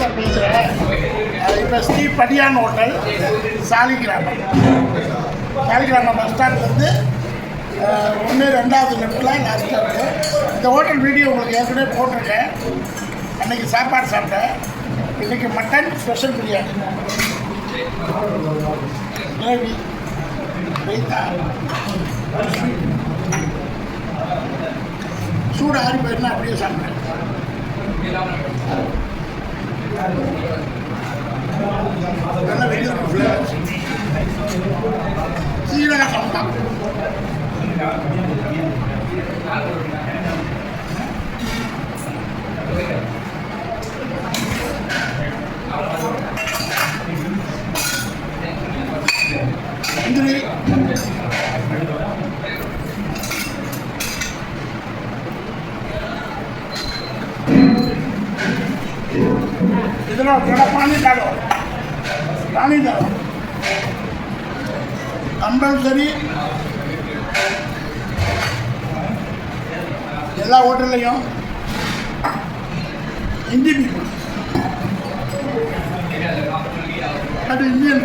பேசுகிறேன் இப்போ Sri படியான் hotel Saligramam Saligramam bus ஸ்டாண்ட்லேருந்து ஒன்று ரெண்டாவது லெஃப்டில் லாஸ்ட்டாக இருக்குது இந்த ஹோட்டல் வீடியோ உங்களுக்கு ஏற்கனவே போட்டிருக்கேன். அன்றைக்கி சாப்பாடு சாப்பிட்டேன். இன்றைக்கி mutton special biryani. Gravy. Raita. சூடு ஆறி போயிருந்தா அப்படியே சாப்பிட்றேன் 何? ಇದನ್ನ ಥೋಡಾ ಪಾನಿ ಕಾಡು ಪಾನಿ ಕಾಡು ಕಂಪಲ್ಸರಿ எல்லா ஹோட்டல்லையும் இந்தி பீப்புள் அது இந்தியன்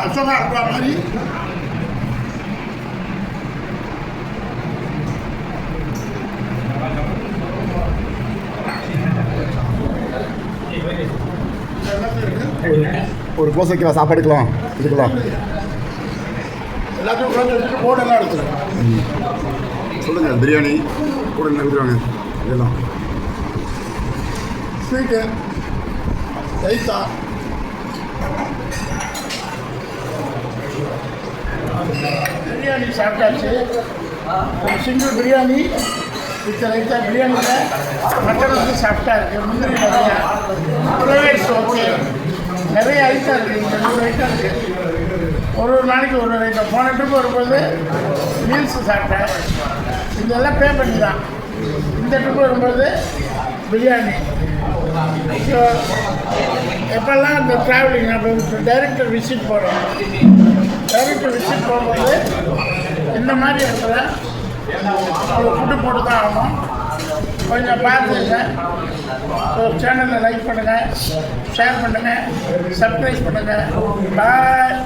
அசோகா அல்வா மாதிரி ஒரு க்ளோஸ் வைக்கலாம் சாப்பாடுக்கலாம் இதுக்கலாம் எல்லாத்தையும் வச்சுட்டு போர்டெல்லாம் எடுத்துருக்கேன் சொல்லுங்கள் பிரியாணி கூட கொடுக்குறாங்க? இதெல்லாம். ஸ்வீட்டு ரைத்தா. பிரியாணி சாப்பிட்டாச்சு. ஒரு சிங்கிள் பிரியாணி வித் ரைத்தா பிரியாணியில் மட்டன் வந்து சாப்பிட்டா இருக்குது முந்திரி நிறையா ஃப்ளேவர்ஸ் ஓகே. நிறைய ஐட்டம் இருக்குது இந்த நூறு ஐட்டம் இருக்குது ஒரு ஒரு நாளைக்கு ஒரு ஒரு ஐட்டம் போன ட்ரிப் வரும்போது மீல்ஸ் சாப்பிட்டேன். இதெல்லாம் பே பண்ணி தான் இந்த ட்ரிப் வரும்போது பிரியாணி. ஸோ எப்போல்லாம் இந்த ட்ராவலிங் நம்ம டைரக்டர் விசிட் போகிறோம் டைரக்டர் விசிட் போகும்போது இந்த மாதிரி இடத்துல ஃபுட்டு போட்டு தான் ஆகணும். கொஞ்சம் பார்த்துங்க ஸோ சேனலில் லைக் பண்ணுங்கள் ஷேர் பண்ணுங்கள் சப்ஸ்கிரைப் பண்ணுங்கள் பாய்